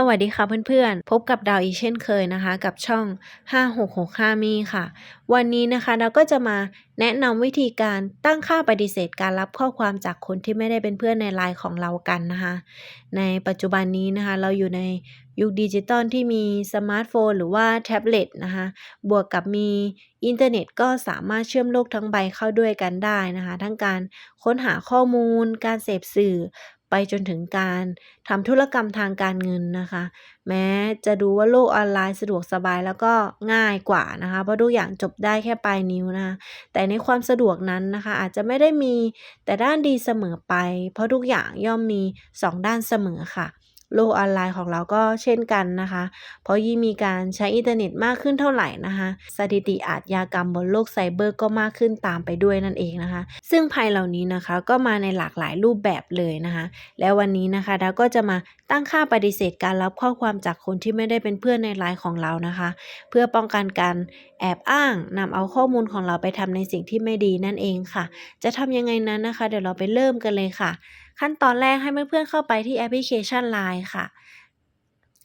สวัสดีค่ะเพื่อนๆ พบกับดาวอีกเช่นเคยนะคะ กับช่อง 5665 มีค่ะ วันนี้นะคะเราก็จะมาแนะนำวิธีการตั้งค่าปฏิเสธการรับข้อความจากคนที่ไม่ได้เป็นเพื่อนในไลน์ของเรากันนะคะ ในปัจจุบันนี้นะคะ เราอยู่ในยุคดิจิตอลที่มีสมาร์ทโฟนหรือว่าแท็บเล็ตนะคะบวกกับมีอินเทอร์เน็ตก็สามารถเชื่อมโลกทั้งใบเข้าด้วยกันได้นะคะ ทั้งการค้นหาข้อมูล การเสพสื่อ ไปจนถึงการทำธุรกรรมทางการเงินนะคะ แม้จะดูว่าโลกออนไลน์สะดวกสบายแล้วก็ง่ายกว่านะคะ เพราะทุกอย่างจบได้แค่ปลายนิ้วนะคะ แต่ในความสะดวกนั้นนะคะ อาจจะไม่ได้มีแต่ด้านดีเสมอไป เพราะทุกอย่างย่อมมี 2 ด้านเสมอค่ะ โลกออนไลน์ของเราก็เช่นกันนะคะ เพราะยิ่งมีการใช้อินเทอร์เน็ตมากขึ้นเท่าไหร่นะคะ สถิติอาชญากรรมบนโลกไซเบอร์ก็มากขึ้นตามไปด้วยนั่นเองนะคะ ซึ่งภัยเหล่านี้นะคะก็มาในหลากหลายรูปแบบเลยนะคะ แล้ววันนี้นะคะเราก็จะมาตั้งค่าปฏิเสธการรับข้อความจากคนที่ไม่ได้เป็นเพื่อนในไลน์ของเรานะคะ เพื่อป้องกันการแอบอ้างนำเอาข้อมูลของเราไปทำในสิ่งที่ไม่ดีนั่นเองค่ะ จะทำยังไงนั้นนะคะ เดี๋ยวเราไปเริ่มกันเลยค่ะ ขั้นตอนแรกให้เพื่อนๆเข้าไปที่แอปพลิเคชัน Line ค่ะ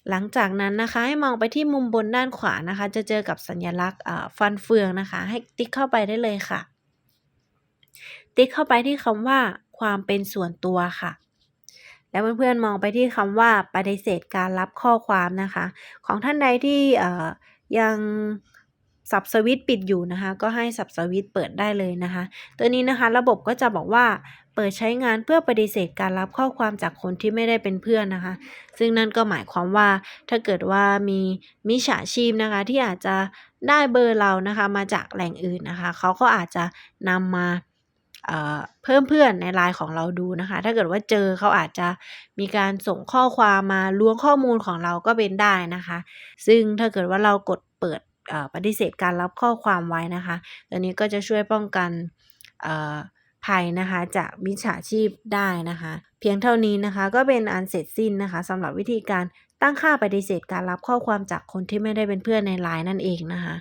หลังจากนั้นนะคะ ให้มองไปที่มุมบนด้านขวานะคะ จะเจอกับสัญลักษณ์ฟันเฟืองนะคะ ให้ติ๊กเข้าไปได้เลยค่ะ ติ๊กเข้าไปที่คำว่าความเป็นส่วนตัวค่ะ แล้วเพื่อนๆมองไปที่คำว่าปฏิเสธการรับข้อความนะคะ ของท่านใดที่ยัง สับสวิตปิดอยู่นะคะ ก็ให้สับสวิตเปิดได้เลยนะคะ ตัวนี้นะคะระบบก็จะบอกว่าเปิดใช้งานเพื่อปฏิเสธการรับข้อความจากคนที่ไม่ได้เป็นเพื่อนนะคะ ซึ่งนั่นก็หมายความว่าถ้าเกิดว่ามีมิจฉาชีพนะคะ ที่อาจจะได้เบอร์เรานะคะมาจากแหล่งอื่นนะคะ เขาก็อาจจะนำมาเพิ่มเพื่อนในไลน์ของเราดูนะคะ ถ้าเกิดว่าเจอเขาอาจจะมีการส่งข้อความมาล้วงข้อมูลของเราก็เป็นได้นะคะ ซึ่งถ้าเกิดว่าเรากดเปิด ปฏิเสธการรับข้อความไว้นะคะ ตัวนี้ก็จะช่วยป้องกันภัยนะคะจากมิจฉาชีพได้นะคะ เพียงเท่านี้นะคะก็เป็นอันเสร็จสิ้นนะคะสำหรับวิธีการตั้งค่าปฏิเสธการรับข้อความจากคนที่ไม่ได้เป็นเพื่อนในไลน์นั่นเองนะคะ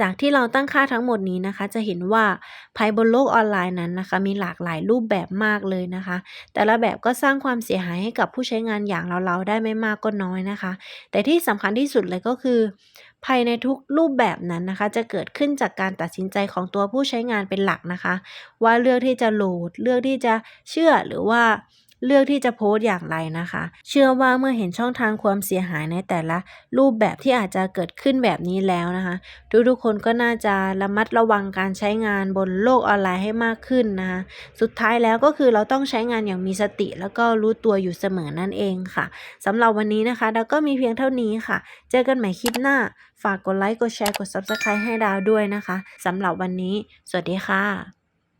จากที่เราตั้งค่าทั้งหมดนี้นะคะ จะเห็นว่าภัยบนโลกออนไลน์นั้นนะคะ มีหลากหลายรูปแบบมากเลยนะคะ แต่ละแบบก็สร้างความเสียหายให้กับผู้ใช้งานอย่างเราๆได้ไม่มากก็น้อยนะคะ แต่ที่สำคัญที่สุดเลยก็คือ ภายในทุกรูปแบบนั้นนะคะ จะเกิดขึ้นจากการตัดสินใจของตัวผู้ใช้งานเป็นหลักนะคะ ว่าเลือกที่จะโหลด เลือกที่จะเชื่อหรือว่า เลือกที่จะโพสต์อย่างไรนะคะ เชื่อว่าเมื่อเห็นช่องทางความเสียหายในแต่ละ รูปแบบที่อาจจะเกิดขึ้นแบบนี้แล้วนะคะ ทุกๆคนก็น่าจะระมัดระวังการใช้งานบนโลกออนไลน์ให้มากขึ้นนะคะสุดท้ายแล้วก็คือเราต้องใช้งานอย่างมีสติ แล้วก็รู้ตัวอยู่เสมอนั่นเองค่ะสำหรับวันนี้นะคะเราก็มีเพียงเท่านี้ค่ะ เจอกันใหม่คลิปหน้า ฝากกดไลค์กดแชร์กด Subscribe ให้ดาวด้วยนะคะสำหรับวันนี้ สวัสดีค่ะ